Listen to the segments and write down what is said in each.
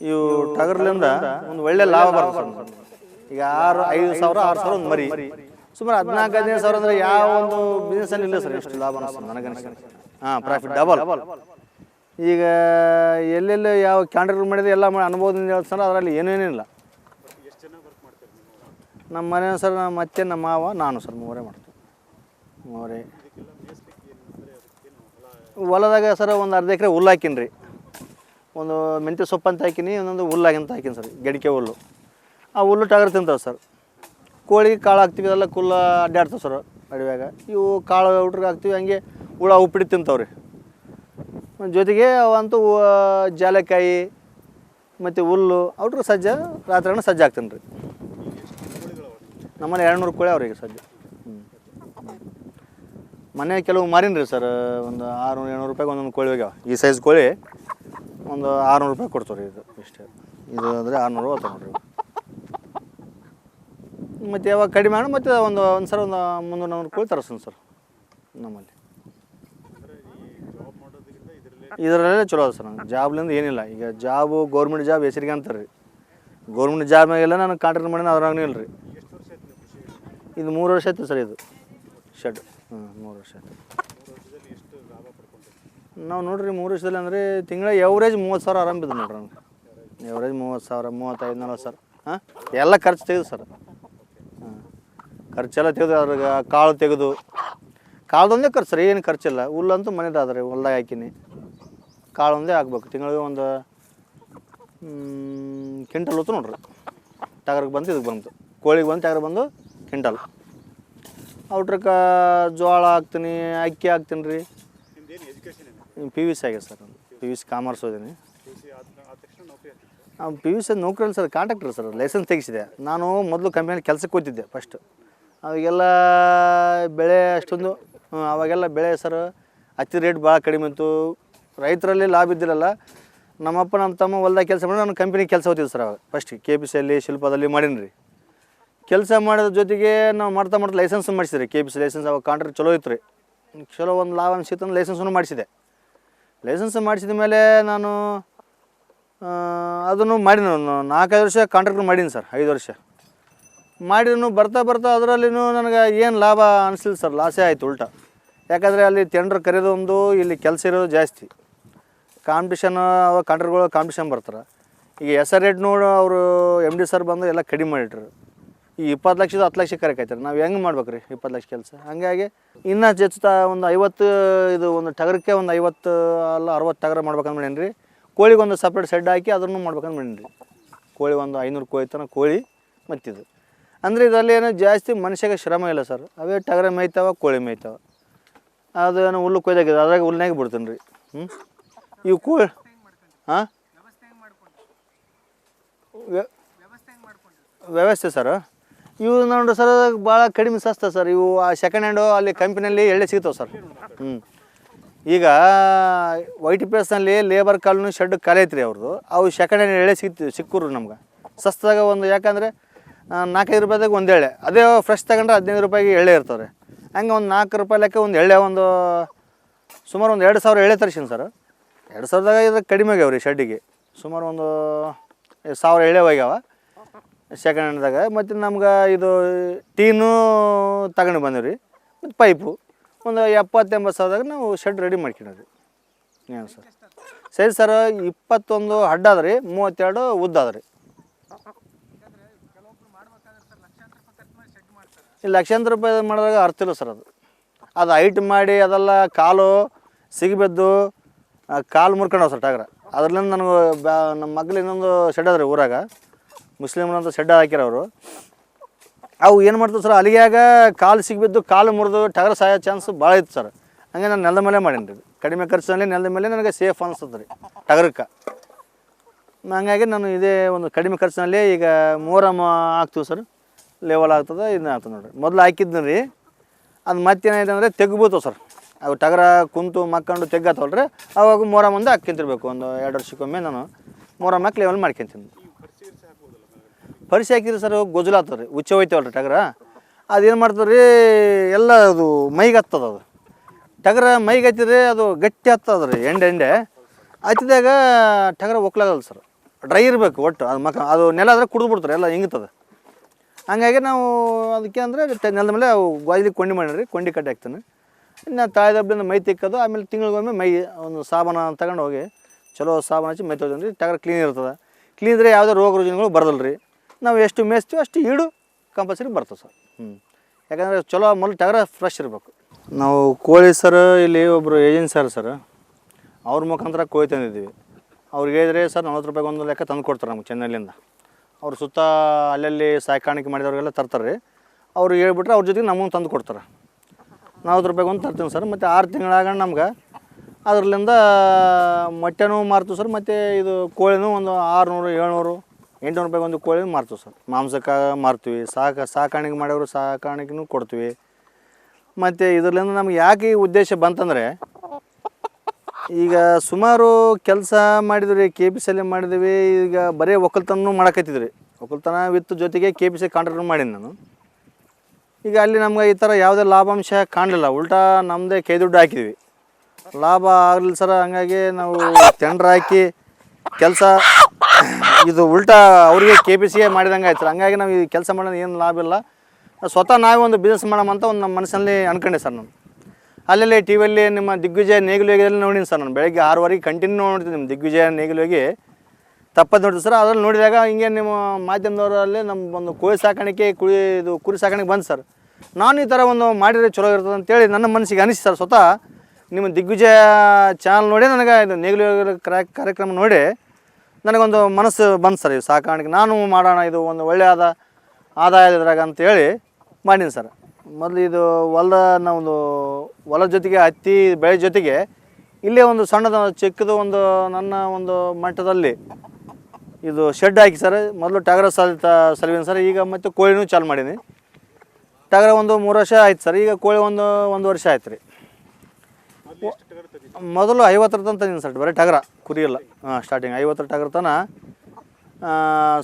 ಇವು ಟಗರ್ಲಿಂದ ಒಂದು ಒಳ್ಳೆ ಲಾಭ ಬರ್ತದೆ ಈಗ ಆರು, ಐದು ಸಾವಿರ, ಆರು ಸಾವಿರ ಒಂದು ಮರಿ. ಸುಮಾರು ಹದಿನಾಲ್ಕು, ಹದಿನೈದು ಸಾವಿರ ಅಂದ್ರೆ ಯಾವ ಒಂದು ಬಿಸ್ನೆಸ್ ಅಲ್ಲಿ ಇಲ್ಲ ಸರ್ ಎಷ್ಟು ಲಾಭ ನನಗೆ ನನಗನ್ಸ್ತದೆ ಹಾಂ ಪ್ರಾಫಿಟ್ ಡಬಲ್ ಈಗ ಎಲ್ಲೆಲ್ಲಿ ಯಾವ ಕ್ಯಾಂಡಲ್ ಮಾಡಿದೆ ಎಲ್ಲ ಅನುಭವದಿಂದ ಹೇಳ್ತಾರೆ ಅದರಲ್ಲಿ ಏನೇನಿಲ್ಲ ನಮ್ಮ ಮನೆ ಸರ್, ನಮ್ಮ ಅತ್ತೆ, ನಮ್ಮ ಮಾವ, ನಾನು ಸರ್, ಮೂವರೇ ಮಾಡ್ತೀವಿ. ಮೂವರೇ. ಹೊಲದಾಗ ಸರ್ ಒಂದು ಅರ್ಧ ಎಕರೆ ಹುಲ್ಲು ಹಾಕಿನಿ ರೀ ಒಂದು ಮೆಂತ್ಯ ಸೊಪ್ಪು ಅಂತ ಹಾಕಿನಿ ಒಂದೊಂದು ಹುಲ್ಲಾಗಿ ಅಂತ ಹಾಕಿನಿ ಸರ್, ಗಡಿಕೆ ಹುಲ್ಲು. ಆ ಹುಲ್ಲು ಟಗರು ತಿಂತಾವೆ ಸರ್. ಕೋಳಿಗೆ ಕಾಳು ಹಾಕ್ತೀವಿ, ಅದೆಲ್ಲ ಕುಲ್ಲ ಅಡ್ಡಾಡ್ತಾವೆ ಸರ್ ಅಡಿವಾಗ ಇವು ಕಾಳು ಹುಡ್ರಿಗೆ ಹಾಕ್ತೀವಿ, ಹಂಗೆ ಹುಳ ಉಪ್ಪಿಟ್ಟು ತಿಂತಾವ್ರಿ. ಜೊತೆಗೆ ಅವಂತೂ ಜಾಲಕಾಯಿ, ಮತ್ತು ಹುಲ್ಲು, ಅವ್ರಿಗೆ ಸಜ್ಜ ರಾತ್ರಿ ಸಜ್ಜ ಹಾಕ್ತೀನಿ ರೀ ನಮ್ಮಲ್ಲಿ ಎರಡು ನೂರು ಕೋಳಿ ಅವ್ರಿಗೆ ಸಜ್ಜ. ಮನೆ ಕೆಲವು ಮಾರಿನ್ರಿ ಸರ್, ಒಂದು ಆರುನೂರು, ಏಳ್ನೂರು ರೂಪಾಯಿಗೆ ಒಂದೊಂದು ಕೋಳಿ ಹೋಗ್ಯಾವ. ಈ ಸೈಜ್ ಕೋಳಿ ಒಂದು ಆರುನೂರು ರೂಪಾಯಿ ಕೊಡ್ತಾರೆ ಇದು ಇಷ್ಟೇ. ಇದು ಅಂದರೆ ಆರುನೂರು ಹೋಗ್ತಾವೆ ನೋಡ್ರಿ ಮತ್ತು ಯಾವಾಗ ಕಡಿಮೆ ಮಾಡಿ ಮತ್ತು ಒಂದು ಒಂದು ಸರ್ ಒಂದು ಮುನ್ನೂರು ನಾನ್ನೂರು ಕೋಳಿ ತರಿಸ್ತೀನಿ ಸರ್ ನಮ್ಮಲ್ಲಿ. ಇದರಲ್ಲೇ ಚಲೋ ಅದ ಸರ್ ನಂಗೆ. ಜಾಬ್ಲಿಂದ ಏನಿಲ್ಲ. ಈಗ ಜಾಬು ಗೌರ್ಮೆಂಟ್ ಜಾಬ್ ಹೆಸರಿಗೆ ಅಂತಾರೆ. ರೀ ಗೌರ್ಮೆಂಟ್ ಜಾಬ್ ಮ್ಯಾಗೆಲ್ಲ ನಾನು ಕಾಂಟ್ರಾಕ್ಟ್ ಮಾಡಿ ಅದ್ರಾಗೂ ಇಲ್ಲ ರೀ ಇದು ಮೂರು ವರ್ಷ ಆಯ್ತು ಸರ್ ಇದು. ಶೆಡ್. ಹ್ಞೂ ಮೂರು ವರ್ಷ ಆಯ್ತು. ನಾವು ನೋಡ್ರಿ ಮೂರು ವರ್ಷದಲ್ಲಿ ಅಂದರೆ ತಿಂಗಳ ಎವ್ರೇಜ್ ಮೂವತ್ತು ಸಾವಿರ ಆರಾಮ್ ಬಿದ್ದು ನೋಡ್ರಿ ನಮ್ಗೆ. ಎವ್ರೇಜ್ ಮೂವತ್ತು ಸಾವಿರ, ಮೂವತ್ತೈದು, ನಲ್ವತ್ತು ಸಾವಿರ. ಹಾಂ? ಎಲ್ಲ ಖರ್ಚು ತೆಗೆದು ಸರ್. ಹಾಂ. ಖರ್ಚೆಲ್ಲ ತೆಗೆದು ಅದ್ರಾಗ ಕಾಳು ತೆಗೆದು. ಕಾಳ್ದೊಂದೇ ಖರ್ಚು ಸರ್, ಏನು ಖರ್ಚಿಲ್ಲ ಹುಲ್ಲಂತೂ ಮನೆದಾದ್ರೆ ಹೊಲ್ದಾಗ ಹಾಕಿನಿ. ಕಾಳು ಒಂದೇ ಹಾಕ್ಬೇಕು ತಿಂಗಳಿಗೆ ಒಂದು ಕಿಂಟಲ್ ಹೊತ್ತು ನೋಡ್ರಿ. ಟಗರಿಗೆ ಬಂದು ಇದಕ್ಕೆ ಬಂತು. ಕೋಳಿಗೆ ಬಂದು ಟಗರ್ ಬಂದು ಕಿಂಟಲ್ ಔಟ್ರಕ್ಕೆ ಜೋಳ ಹಾಕ್ತೀನಿ, ಅಕ್ಕಿ ಹಾಕ್ತೀನಿ ರೀ ಪಿ ವಿ ಸಿ ಆಗಿದೆ sir P V C commerce ಓದೀನಿ ಪಿ ವಿ ಸಿ ನೌಕರಲ್ಲಿ ಸರ್? ಕಾಂಟ್ರಾಕ್ಟರ್ ಸರ್ ಲೈಸೆನ್ಸ್ ತೆಗಿಸಿದೆ. ನಾನು ಮೊದಲು ಕಂಪ್ನಿಯಲ್ಲಿ ಕೆಲಸಕ್ಕೆ ಹೋಗ್ತಿದ್ದೆ ಫಸ್ಟ್ ಅವಾಗೆಲ್ಲ ಬೆಳೆ ಅಷ್ಟೊಂದು ಅವಾಗೆಲ್ಲ ಬೆಳೆ ಸರ್ ಹತ್ತಿ ರೇಟ್ ಭಾಳ ಕಡಿಮೆ ಇತ್ತು. ರೈತರಲ್ಲಿ ಲಾಭ ಇದ್ದಿರಲ್ಲ ನಮ್ಮಪ್ಪ ನಮ್ಮ ತಮ್ಮ ಹೊಲ್ದಾಗ ಕೆಲಸ ಮಾಡಿ ನಾನು ಕಂಪ್ನಿ ಕೆಲಸ ಹೋಗ್ತಿದ್ದೆ ಸರ್ ಅವಾಗ. ಫಸ್ಟ್ ಕೆ ಪಿ ಸಿಯಲ್ಲಿ ಶಿಲ್ಪದಲ್ಲಿ ಮಾಡೀನಿ ರೀ. ಕೆಲಸ ಮಾಡಿದ ಜೊತೆಗೆ ನಾವು ಮಾಡ್ತಾ ಮಾಡ್ತಾ ಲೈಸೆನ್ಸ್ ಮಾಡಿಸಿದ್ರಿ. ಕೆ ಪಿ ಸಿ ಲೈಸೆನ್ಸ್ ಅವಾಗ ಕಾಂಟ್ರಾಕ್ಟ್ ಚಲೋ ಇತ್ತು ರೀ. ಚಲೋ ಒಂದು ಲಾಭ ಅನ್ಸಿತ್ತು ಲೈಸೆನ್ಸನ್ನು ಮಾಡಿಸಿದೆ. ಲೈಸೆನ್ಸ್ ಮಾಡಿಸಿದ ಮೇಲೆ ನಾನು ಅದನ್ನು ಮಾಡಿ ನಾನು. ನಾಲ್ಕೈದು ವರ್ಷ ಕಾಂಟ್ರಾಕ್ಟ್ ಮಾಡೀನಿ ಸರ್, ಐದು ವರ್ಷ. ಮಾಡಿದ್ರು ಬರ್ತಾ ಬರ್ತಾ ಅದರಲ್ಲಿನೂ ನನಗೆ ಏನು ಲಾಭ ಅನಿಸಿಲ್ಲ ಸರ್ ಲಾಸೇ ಆಯಿತು ಉಲ್ಟಾ. ಯಾಕಂದರೆ ಅಲ್ಲಿ ಟೆಂಡರ್ ಕರೆಯೋದು ಒಂದು, ಇಲ್ಲಿ ಕೆಲಸ ಇರೋದು ಜಾಸ್ತಿ. ಕಾಂಪಿಟೇಷನ್ ಕಾಂಟ್ರಾಕ್ಟ್ಗಳು ಕಾಂಪಿಟೇಷನ್ ಬರ್ತಾರೆ. ಈಗ ಎಸ್ ಆರ್ ರೇಟ್ ನೋಡು ಅವರು ಎಂ ಡಿ ಸರ್ ಬಂದು ಎಲ್ಲ ಕಡಿಮೆ ಮಾಡಿಟ್ರು. ಈ ಇಪ್ಪತ್ತು ಲಕ್ಷದ ಹತ್ತು ಲಕ್ಷ ಕರೆಕೈತಾರೆ ನಾವು ಹೆಂಗೆ ಮಾಡ್ಬೇಕು ರೀ ಇಪ್ಪತ್ತು ಲಕ್ಷ ಕೆಲಸ? ಹಂಗಾಗಿ ಇನ್ನೂ ಹೆಚ್ಚುತ್ತಾ ಒಂದು ಐವತ್ತು, ಇದು ಒಂದು ಟಗರಕ್ಕೆ ಒಂದು ಐವತ್ತು, ಅಲ್ಲ ಅರವತ್ತು ಟಗರ ಮಾಡ್ಬೇಕಂತ ಮಾಡೀನಿ ರೀ ಕೋಳಿಗೆ ಒಂದು ಸಪ್ರೇಟ್ ಸೆಡ್ ಹಾಕಿ ಅದನ್ನು ಮಾಡ್ಬೇಕಂತ ಮಾಡೀನಿ ರೀ ಕೋಳಿ ಒಂದು ಐನೂರು ಕೋಳಿ ತನಕ ಕೋಳಿ ಮತ್ತಿದು. ಅಂದರೆ ಇದರಲ್ಲಿ ಏನೋ ಜಾಸ್ತಿ ಮನುಷ್ಯಗೆ ಶ್ರಮ ಇಲ್ಲ ಸರ್. ಅವೇ ಟಗರ ಮೇಯ್ತಾವ, ಕೋಳಿ ಮೇಯ್ತಾವ. ಏನೋ ಹುಲ್ಲು ಕೊಯ್ದಾಗಿದೆ, ಅದ್ರಾಗ ಹುಲ್ನಾಗ ಬಿಡ್ತೀನಿ ರೀ ಹ್ಞೂ ಇವು ಕೋಳಿ ಹಾಂ ವ್ಯವಸ್ಥೆ ಸರ್? ಇವು ನೋಡ್ರಿ ಸರ್ ಭಾಳ ಕಡಿಮೆ ಸಸ್ತ ಸರ್. ಇವು ಆ ಸೆಕೆಂಡ್ ಹ್ಯಾಂಡು ಅಲ್ಲಿ ಕಂಪ್ನಿಯಲ್ಲಿ ಎಳ್ಳೆ ಸಿಗ್ತಾವೆ ಸರ್. ಹ್ಞೂ ಈಗ ವೈಟ್ ಪ್ಲೇಸ್ನಲ್ಲಿ ಲೇಬರ್ ಕಾಲನು ಶೆಡ್ ಖಾಲಿ ಐತ್ರಿ ಅವ್ರದ್ದು ಅವು ಸೆಕೆಂಡ್ ಹ್ಯಾಂಡ್ ಎಳೆ ಸಿಗ್ತೀವಿ ಸಿಕ್ಕರು ನಮ್ಗೆ. ಸಸ್ತಾಗ ಒಂದು ಯಾಕಂದರೆ ನಾಲ್ಕೈದು ರೂಪಾಯಿದಾಗ ಒಂದು ಎಳೆ ಅದೇ ಫ್ರೆಶ್ ತಗೊಂಡ್ರೆ ಹದಿನೈದು ರೂಪಾಯಿಗೆ ಎಳೆ ಇರ್ತಾವೆ ಹಂಗೆ ಒಂದು ನಾಲ್ಕು ರೂಪಾಯಿ ಲೆಕ್ಕ ಒಂದು ಎಳೆ ಒಂದು ಸುಮಾರು ಒಂದು ಎರಡು ಸಾವಿರ ಎಳೆ ತರಿಸಿನಿ ಸರ್. ಎರಡು ಸಾವಿರದಾಗ ಇದು ಕಡಿಮೆ ಆಗ್ಯಾವ ರೀ ಶೆಡ್ಡಿಗೆ ಸುಮಾರು ಒಂದು, ಸಾವಿರ ಎಳೆ ಹೋಗ್ಯಾವ ಸೆಕೆಂಡ್ ಹ್ಯಾಂಡ್ದಾಗ ಮತ್ತು ನಮ್ಗೆ ಇದು ಟೀನು ತಗೊಂಡು ಬಂದೀವಿ ರೀ ಮತ್ತು ಪೈಪು ಒಂದು ಎಪ್ಪತ್ತೆಂಬತ್ತು ಸಾವಿರದಾಗ ನಾವು ಶೆಡ್ ರೆಡಿ ಮಾಡ್ಕೊಂಡಿದ್ವಿ. ಏನು ಸರ್? ಸರಿ ಸರ್, ಇಪ್ಪತ್ತೊಂದು ಅಡ್ಡ ಅದ ರೀ ಮೂವತ್ತೆರಡು ಉದ್ದ ಅದ ರೀ ಲಕ್ಷಾಂತರ ರೂಪಾಯಿ ಮಾಡಿದಾಗ ಅರ್ಥ ಇಲ್ಲ ಸರ್ ಅದು. ಅದು ಹೈಟ್ ಮಾಡಿ, ಅದೆಲ್ಲ ಕಾಲು ಸಿಗಬೆದ್ದು ಕಾಲು ಮುರ್ಕೊಂಡವ ಸರ್ ಟಾಗ್ರ. ಅದರಿಂದ ನನಗೆ ನಮ್ಮ ಮಗ್ಳು ಇನ್ನೊಂದು ಶೆಡ್ ಅದ ರೀ ಊರಾಗ. ಮುಸ್ಲಿಮ್ರಂತ ಶೆಡ್ ಅವರು. ಅವು ಏನು ಮಾಡ್ತಾವೆ ಸರ್ ಅಲಿಗ್ಯಾಗ ಕಾಲು ಸಿಗಬಿದ್ದು ಕಾಲು ಮುರಿದು ಟಗರ ಸಾಯೋ ಚಾನ್ಸ್ ಭಾಳ ಇತ್ತು ಸರ್. ಹಂಗೆ ನಾನು ನೆಲದ ಮೇಲೆ ಮಾಡೀನಿ ರೀ. ಕಡಿಮೆ ಖರ್ಚಿನಲ್ಲಿ ನೆಲದ ಮೇಲೆ ನನಗೆ ಸೇಫ್ ಅನಿಸ್ತದೆ ರೀ, ಟಗರಕ್ಕೆ. ಹಂಗಾಗಿ ನಾನು ಇದೇ ಒಂದು ಕಡಿಮೆ ಖರ್ಚಿನಲ್ಲಿ ಈಗ ಮೂರಮ್ಮ ಹಾಕ್ತೀವಿ ಸರ್. ಲೆವೆಲ್ ಆಗ್ತದೆ ಇದನ್ನ ಆಗ್ತದೆ ನೋಡಿರಿ. ಮೊದಲು ಹಾಕಿದ್ನ ರೀ. ಅದು ಮತ್ತೇನಾಯ್ತು ಅಂದರೆ ತೆಗ್ಬೋದು ಸರ್. ಅವು ಟಗರ ಕುಂತು ಮಕ್ಕಂಡು ತೆಗ್ಗತ್ತವಲ್ಲ ರೀ ಅವಾಗ ಮೂರಮ್ಮ ಮುಂದೆ ಹಾಕ್ಕೊಂತಿರ್ಬೇಕು, ಒಂದು ಎರಡು ವರ್ಷಕ್ಕೊಮ್ಮೆ ನಾನು. ಮೂರಮ್ಮ ಹಾಕಿ ಲೆವೆಲ್ ಮಾಡ್ಕೊಂತೀನಿ. ಪರಿಸಿ ಹಾಕಿದ್ರೆ ಸರ್ ಗೊಜಲಾಗ್ತದೆ ರೀ ಉಚ್ಚ ರೀ ಟಗರ. ಅದೇನು ಮಾಡ್ತದೆ ರೀ, ಎಲ್ಲ ಅದು ಮೈಗೆ ಹತ್ತದ ಅದು. ಟಗರ ಮೈಗೆ ಹತ್ತಿದ್ರೆ ಅದು ಗಟ್ಟಿ ಹತ್ತದ ರೀ, ಎಂಡೆ ಎಂಡೆ. ಹತ್ತಿದಾಗ ಟಗರ ಒಕ್ಲಾಗಲ್ಲ ಸರ್. ಡ್ರೈ ಇರಬೇಕು ಒಟ್ಟು, ಅದು ಮಕ, ಅದು ನೆಲ ಆದರೆ ಕುಡಿದು ಬಿಡ್ತಾರೆ ಎಲ್ಲ ಹಿಂಗ್ತದೆ ಹಂಗಾಗಿ ನಾವು ಅದಕ್ಕೆ ಅಂದರೆ ನೆಲದ ಮೇಲೆ ಅವು ಕೊಂಡಿ ಮಾಡಿರಿ ಕೊಂಡಿ ಕಟ್ಟಿ ಹಾಕ್ತಾನೆ. ಇನ್ನು ತಾಯಿ ದಬ್ಬಿಂದ ಮೈ ತಿಕ್ಕೋದು, ಆಮೇಲೆ ತಿಂಗಳಿಗೊಮ್ಮೆ ಮೈ, ಒಂದು ಸಾಬನ ತಗೊಂಡು ಹೋಗಿ, ಚಲೋ ಸಾಬೂನು ಹಚ್ಚಿ ಮೈ ತೊಗೊಂಡ್ರಿ ಟಗರ ಕ್ಲೀನ್ ಇರ್ತದೆ. ಕ್ಲೀನ್ ಇದ್ದರೆ ಯಾವುದೇ ರೋಗ ರುಜಿನಗಳು ಬರದಲ್ಲ ರೀ. ನಾವು ಎಷ್ಟು ಮೇಯಿಸ್ತೀವಿ ಅಷ್ಟು ಈಡು ಕಂಪಲ್ಸರಿ ಬರ್ತದೆ ಸರ್. ಹ್ಞೂ ಯಾಕಂದರೆ ಚಲೋ ಮೊದಲು ಟಗರ ಫ್ರೆಶ್ ಇರಬೇಕು. ನಾವು ಕೋಳಿ ಸರ್, ಇಲ್ಲಿ ಒಬ್ಬರು ಏಜೆನ್ಸಿ ಸರ್ ಸರ್, ಅವ್ರ ಮುಖಾಂತರ ಕೋಳಿ ತಂದಿದ್ದೀವಿ. ಅವ್ರಿಗೆ ಹೇಳಿದ್ರೆ ಸರ್ ನಲ್ವತ್ತು ರೂಪಾಯಿಗೆ ಒಂದು ಲೆಕ್ಕ ತಂದು ಕೊಡ್ತಾರೆ ನಮ್ಗೆ ಚೆನ್ನೈಲಿಂದ. ಅವ್ರ ಸುತ್ತ ಅಲ್ಲಲ್ಲಿ ಸಾಕಾಣಿಕೆ ಮಾಡಿದವ್ರಿಗೆಲ್ಲ ತರ್ತಾರೆ ರೀ. ಅವ್ರು ಹೇಳ್ಬಿಟ್ರೆ ಅವ್ರ ಜೊತೆಗೆ ನಮಗೆ ತಂದು ಕೊಡ್ತಾರೆ. ನಲ್ವತ್ತು ರೂಪಾಯಿಗೆ ಒಂದು ತರ್ತೀವಿ ಸರ್, ಮತ್ತು ಆರು ತಿಂಗಳಾಗ ನಮ್ಗೆ. ಅದರಲ್ಲಿಂದ ಮೊಟ್ಟೆನೂ ಮಾರ್ತೀವಿ ಸರ್, ಮತ್ತು ಇದು ಕೋಳಿನೂ ಒಂದು ಆರುನೂರು, ಏಳ್ನೂರು ಎಂಟುನೂರು ರೂಪಾಯಿಗೆ ಒಂದು ಕೋಳಿ ಮಾರ್ತೀವಿ ಸರ್. ಮಾಂಸಕ್ಕೆ ಮಾರ್ತೀವಿ. ಸಾಕ, ಸಾಕಾಣಿಕೆ ಮಾಡೋರು ಸಾಕಾಣಿಕೆನೂ ಕೊಡ್ತೀವಿ. ಮತ್ತು ಇದರಿಂದ ನಮ್ಗೆ ಯಾಕೆ ಈ ಉದ್ದೇಶ ಬಂತಂದರೆ, ಈಗ ಸುಮಾರು ಕೆಲಸ ಮಾಡಿದ್ರಿ ಕೆ ಪಿ ಸಿಯಲ್ಲಿ ಮಾಡಿದ್ವಿ, ಈಗ ಬರೀ ಒಕ್ಕಲ್ತನೂ ಮಾಡಕತ್ತಿದ್ರಿ. ಒಕ್ಕಲ್ತನ ವಿತ್ ಜೊತೆಗೆ ಕೆ ಪಿ ಸಿ ಕಾಂಟ್ರಾಕ್ಟ್ ಮಾಡೀನಿ ನಾನು. ಈಗ ಅಲ್ಲಿ ನಮ್ಗೆ ಈ ಥರ ಯಾವುದೇ ಲಾಭಾಂಶ ಕಾಣಲಿಲ್ಲ. ಉಲ್ಟಾ ನಮ್ಮದೇ ಕೈ ದುಡ್ಡು ಹಾಕಿದ್ವಿ. ಲಾಭ ಆಗಲಿಲ್ಲ ಸರ್, ಹಂಗಾಗಿ ನಾವು ಟೆಂಡ್ರ್ ಹಾಕಿ ಕೆಲಸ ಇದು ಉಲ್ಟಾ ಅವರಿಗೆ ಕೆ ಪಿ ಸಿಗೆ ಮಾಡಿದಂಗೆ ಆಯ್ತು ಹಂಗಾಗಿ ನಾವು ಈ ಕೆಲಸ ಮಾಡೋದು ಏನು ಲಾಭ ಇಲ್ಲ. ಸ್ವತಃ ನಾವೇ ಒಂದು ಬಿಸ್ನೆಸ್ ಮಾಡೋಣ ಒಂದು ನಮ್ಮ ಮನಸ್ಸಲ್ಲಿ ಅನ್ಕೊಂಡೆ ಸರ್ ನಾನು. ಅಲ್ಲಲ್ಲಿ ಟಿ ವಿಯಲ್ಲಿ ನಿಮ್ಮ ದಿಗ್ವಿಜಯ ಅಲ್ಲಿ ನೋಡೀನಿ ಸರ್ ನಾನು. ಬೆಳಗ್ಗೆ ಆರೂವರೆಗೆ ಕಂಟಿನ್ಯೂ ನೋಡ್ತೀನಿ ನಿಮ್ಮ ದಿಗ್ವಿಜಯ ನೇಗಿಲುವಿಗೆ ತಪ್ಪದು ನೋಡ್ತೀವಿ ಸರ್. ಅದ್ರಲ್ಲಿ ನೋಡಿದಾಗ ಹಿಂಗೆ ನಿಮ್ಮ ಮಾಧ್ಯಮದವರಲ್ಲಿ ನಮ್ಮ ಒಂದು ಕೋಳಿ ಸಾಕಾಣಿಕೆ ಕುಳಿ ಇದು ಕುರಿ ಸಾಕಾಣಿಕೆ ಬಂದು ಸರ್. ನಾನು ಈ ಥರ ಒಂದು ಮಾಡಿದರೆ ಚಲೋ ಇರ್ತದೆ ಅಂತೇಳಿ ನನ್ನ ಮನಸ್ಸಿಗೆ ಅನಿಸಿ ಸರ್. ಸ್ವತಃ ನಿಮ್ಮ ದಿಗ್ವಿಜಯ ಚಾನಲ್ ನೋಡಿ ನನಗೆ ಇದು ನೇಗಿಲು ಕಾರ್ಯಕ್ರಮ ನೋಡಿ ನನಗೊಂದು ಮನಸ್ಸು ಬಂತು ಸರ್ ಇದು ಸಾಕಾಣಿಕೆ. ನಾನು ಮಾಡೋಣ, ಇದು ಒಂದು ಒಳ್ಳೆಯದ ಆದಾಯ ಇದ್ರಾಗ ಅಂತೇಳಿ ಮಾಡೀನಿ ಸರ್. ಮೊದಲು ಇದು ಹೊಲದ ನಾವೊಂದು ಹೊಲದ ಜೊತೆಗೆ ಹತ್ತಿ, ಬೆಳೆ ಜೊತೆಗೆ ಇಲ್ಲೇ ಒಂದು ಸಣ್ಣದ ಚಿಕ್ಕದು ಒಂದು ನನ್ನ ಒಂದು ಮಟ್ಟದಲ್ಲಿ ಇದು ಶೆಡ್ ಹಾಕಿ ಸರ್. ಮೊದಲು ಟಗರ ಸಲಿತ ಸಲುವಿನ ಸರ್, ಈಗ ಮತ್ತು ಕೋಳಿನೂ ಚಾಲು ಮಾಡೀನಿ. ಟಗರ ಒಂದು ಮೂರು ವರ್ಷ ಆಯ್ತು ಸರ್. ಈಗ ಕೋಳಿ ಒಂದು ಒಂದು ವರ್ಷ ಆಯ್ತು ರೀ. ಮೊದಲು ಐವತ್ತರ ತನಕ ತಂದಿದ್ದೀನಿ ಸರ್, ಬರೀ ಟಗರ ಕುರಿ ಇಲ್ಲ ಹಾಂ ಸ್ಟಾರ್ಟಿಂಗ್ ಐವತ್ತರ ಟಗರ ತನ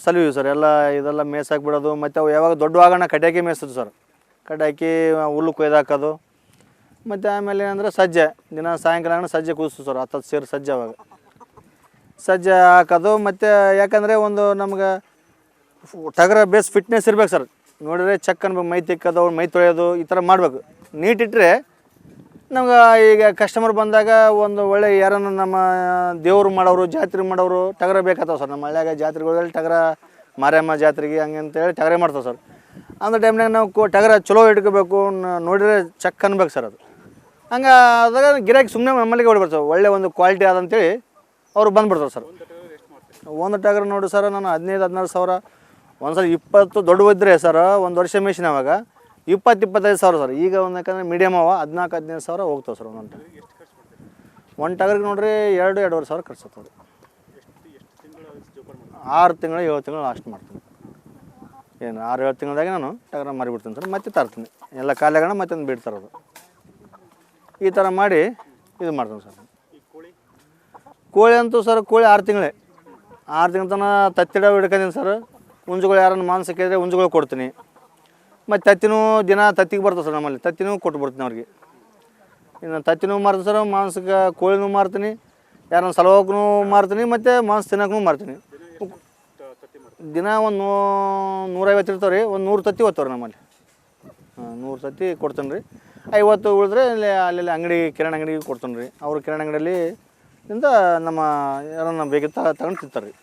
ಸಲುವಿ ಸರ್, ಎಲ್ಲ ಇದೆಲ್ಲ ಮೇಸಾಕಿ ಬಿಡೋದು ಮತ್ತು ಅವು ಯಾವಾಗ ದೊಡ್ಡ ಆಗಣ ಕಟ್ಟಾಕಿ ಮೇಯಿಸೋದು ಸರ್. ಕಟ್ಟಾಕಿ ಹುಲ್ಲು ಕೊಯ್ದು ಹಾಕೋದು, ಮತ್ತು ಆಮೇಲೆ ಏನಂದ್ರೆ ಸಜ್ಜೆ, ದಿನ ಸಾಯಂಕಾಲ ಸಜ್ಜೆ ಕೂದಿಸ್ತು ಸರ್, ಹತ್ತತ್ತು ಸೇರು ಸಜ್ಜೆ ಅವಾಗ. ಸಜ್ಜೆ ಹಾಕೋದು, ಮತ್ತು ಯಾಕಂದರೆ ಒಂದು ನಮ್ಗೆ ಟಗರ ಬೇಸ್ ಫಿಟ್ನೆಸ್ ಇರ್ಬೇಕು ಸರ್. ನೋಡಿದ್ರೆ ಚೆಕ್ ಅನ್ಬೇಕು ಮೈ ತಿಕ್ಕೋದು ಮೈ ತೊಳೆಯೋದು, ಈ ಥರ ಮಾಡಬೇಕು. ನೀಟ್ ಇಟ್ಟರೆ ನಮ್ಗೆ ಈಗ ಕಸ್ಟಮರ್ ಬಂದಾಗ ಒಂದು ಒಳ್ಳೆ ಯಾರನ್ನು ನಮ್ಮ ದೇವ್ರು ಮಾಡೋರು, ಜಾತ್ರೆ ಮಾಡೋರು ಟಗರ ಬೇಕಾಗ್ತಾವೆ ಸರ್. ನಮ್ಮ ಹಳ್ಳಿಯಾಗ ಜಾತ್ರೆಗಳಲ್ಲಿ ಟಗರ, ಮಾರಮ್ಮ ಜಾತ್ರೆಗೆ ಹಂಗೆ ಅಂತೇಳಿ ಟಗರೇ ಮಾಡ್ತಾವೆ ಸರ್. ಅಂಥ ಟೈಮ್ನಾಗ ನಾವು ಕೋ ಟಗರ ಚಲೋ ಇಟ್ಕೋಬೇಕು ನೋಡಿದ್ರೆ ಚೆಕ್ ಅನ್ಬೇಕು ಸರ್ ಅದು. ಹಂಗೆ ಅದಾಗ ಗಿರಾಕಿ ಸುಮ್ಮನೆ ನಮ್ಮಲ್ಲಿಗೆ ಹೊಡಿಬರ್ತಾವೆ ಒಳ್ಳೆ ಒಂದು ಕ್ವಾಲಿಟಿ ಆದಂತೇಳಿ ಅವ್ರು ಬಂದ್ಬಿಡ್ತಾರೆ ಸರ್. ಒಂದು ಟಗರ ನೋಡಿ ಸರ್, ನಾನು ಹದಿನೈದು, ಹದಿನಾರು ಸಾವಿರ. ಒಂದು ಸಲ ಇಪ್ಪತ್ತು ದೊಡ್ಡ ಇದ್ದರೆ ಸರ್, ಒಂದು ವರ್ಷ ಮೇಷಿನ ಅವಾಗ. ಇಪ್ಪತ್ತು ಇಪ್ಪತ್ತೈದು ಸಾವಿರ ಸರ್. ಈಗ ಒಂದು ಯಾಕಂದರೆ ಮೀಡಿಯಮ್ ಅವ, ಹದಿನಾಲ್ಕು, ಹದಿನೈದು ಸಾವಿರ ಹೋಗ್ತಾವೆ ಸರ್ ಒಂದು ಟಗರಿಗೆ ನೋಡ್ರಿ ಎರಡು, ಎರಡೂವರೆ ಸಾವಿರ ಖರ್ಚು ಆರು ತಿಂಗಳು, ಏಳು ತಿಂಗಳು ಲಾಸ್ಟ್ ಮಾಡ್ತೀನಿ. ಏನು, ಆರು, ಏಳು ತಿಂಗಳಾಗೆ ನಾನು ಟಗರ ಮಾರಿಬಿಡ್ತೀನಿ ಸರ್. ಮತ್ತೆ ತರ್ತೀನಿ. ಎಲ್ಲ ಖಾಲಿಯಾಗಣ ಮತ್ತೆ ಒಂದು ಬಿಡ್ತಾರದು ಈ ಥರ ಮಾಡಿ ಇದು ಮಾಡ್ತೀನಿ ಸರ್. ಕೋಳಿ ಅಂತೂ ಸರ್, ಕೋಳಿ ಆರು ತಿಂಗಳೇ. ಆರು ತಿಂಗಳ ತನಕ ತತ್ತಿಡ ಹಿಡ್ಕೊಂಡಿನಿ ಸರ್. ಹುಂಜುಗಳು ಯಾರನ್ನು ಮಾಂಸ ಕೇಳಿದ್ರೆ ಹುಂಜುಗಳು ಕೊಡ್ತೀನಿ. ಮತ್ತು ತತ್ತಿನೂ ದಿನ ತತ್ತಿಗೆ ಬರ್ತದೆ ಸರ್ ನಮ್ಮಲ್ಲಿ. ತತ್ತಿನೂ ಕೊಟ್ಟು ಬಿಡ್ತೀನಿ ಅವ್ರಿಗೆ. ಇನ್ನು ತತ್ತಿನೂ ಮಾರ್ತೀನಿ ಸರ್, ಮಾಂಸಕ್ಕೆ ಕೋಳಿನೂ ಮಾರ್ತೀನಿ, ಯಾರನ್ನ ಸಲವಾಗೂ ಮಾರ್ತೀನಿ, ಮತ್ತು ಮಾಂಸ ತಿನ್ನೋಕ್ಕೂ ಮಾರ್ತೀನಿ. ದಿನ ಒಂದು ನೂ, ನೂರೈವತ್ತು ಇರ್ತಾವೆ ರೀ, ಒಂದು ನೂರು ತತ್ತಿ ಓದ್ತಾವ್ರಿ ನಮ್ಮಲ್ಲಿ. ಹಾಂ, ನೂರು ತತ್ತಿ ಕೊಡ್ತೀನಿ ರೀ. ಐವತ್ತು ಉಳಿದ್ರೆ ಇಲ್ಲಿ ಅಲ್ಲಿ ಅಂಗಡಿ, ಕಿರಾಣಿ ಅಂಗಡಿಗೆ ಕೊಡ್ತೀನಿ ರೀ. ಅವರು ಕಿರಾಣಿ ಅಂಗಡಿಯಲ್ಲಿ ಇಂದ ನಮ್ಮ ಯಾರನ್ನ ಬೇಕಿತ್ತ ತಗೊಂಡು ತಿಂತಾರೆ ರೀ.